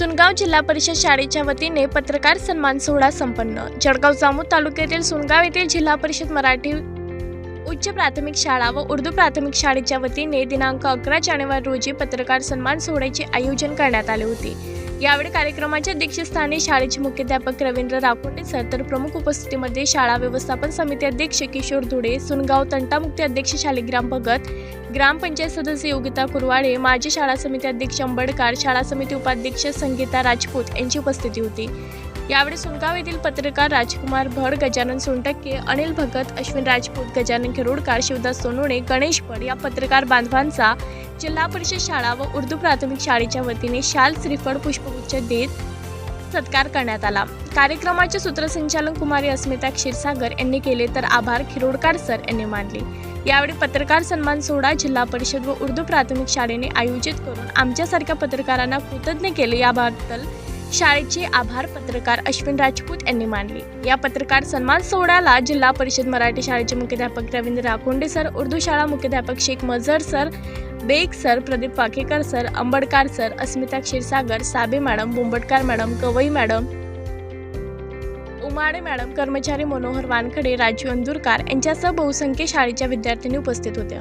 सुनगाव जिल्हा परिषद शाळेच्या वतीने पत्रकार सन्मान सोहळा संपन्न. जळगाव जामू तालुक्यातील सुनगाव येथील जिल्हा परिषद मराठी उच्च प्राथमिक शाळा व उर्दू प्राथमिक शाळेच्या वतीने दिनांक अकरा जानेवारी रोजी पत्रकार सन्मान सोहळ्याचे आयोजन करण्यात आले होते. यावेळी कार्यक्रमाच्या अध्यक्षस्थानी शाळेचे मुख्याध्यापक रवींद्र राखोंडे सर तर प्रमुख उपस्थितीमध्ये शाळा व्यवस्थापन समिती अध्यक्ष किशोर धुडे सुनगाव तंटामुक्ती अध्यक्ष शालिग्राम भगत ग्रामपंचायत सदस्य योगिता कुरवाडे माजी शाळा समिती अध्यक्ष अंबडकार शाळा समिती उपाध्यक्ष संगीता राजपूत यांची उपस्थिती होती. यावेळी सुनगाव येथील पत्रकार राजकुमार भड गजानन सोनटक्के अनिल भगत अश्विन राजपूत गजानन खेरोडकार शिवदास सोनोणे गणेश फड या पत्रकार बांधवांचा जिल्हा परिषद शाळा व उर्दू प्राथमिक शाळेच्या वतीने शाल श्रीफळ पुष्पगुच्छ देत सत्कार करण्यात आला. कार्यक्रमाचे सूत्रसंचालन कुमारी अस्मिता क्षीरसागर यांनी केले तर आभार खिरोडकार सर यांनी मानले. यावेळी पत्रकार सन्मान सोहळा जिल्हा परिषद व उर्दू प्राथमिक शाळेने आयोजित करून आमच्यासारख्या पत्रकारांना कृतज्ञ केले. याबद्दल शाळेचे आभार पत्रकार अश्विन राजपूत यांनी मानले. या पत्रकार सन्मान सोहळ्याला जिल्हा परिषद मराठी शाळेचे मुख्याध्यापक रवींद्र राखोंडे सर उर्दू शाळा मुख्याध्यापक Shaikh Mazhar sir Baig sir Pradeep Wakekar sir Ambadkar sir Asmita Kshirsagar साबे madam Bombatkar madam Kavai madam Umade madam कर्मचारी मनोहर वानखडे राजू अंदुरकार यांच्यासह बहुसंख्य शाळेच्या विद्यार्थ्यांनी उपस्थित होत्या.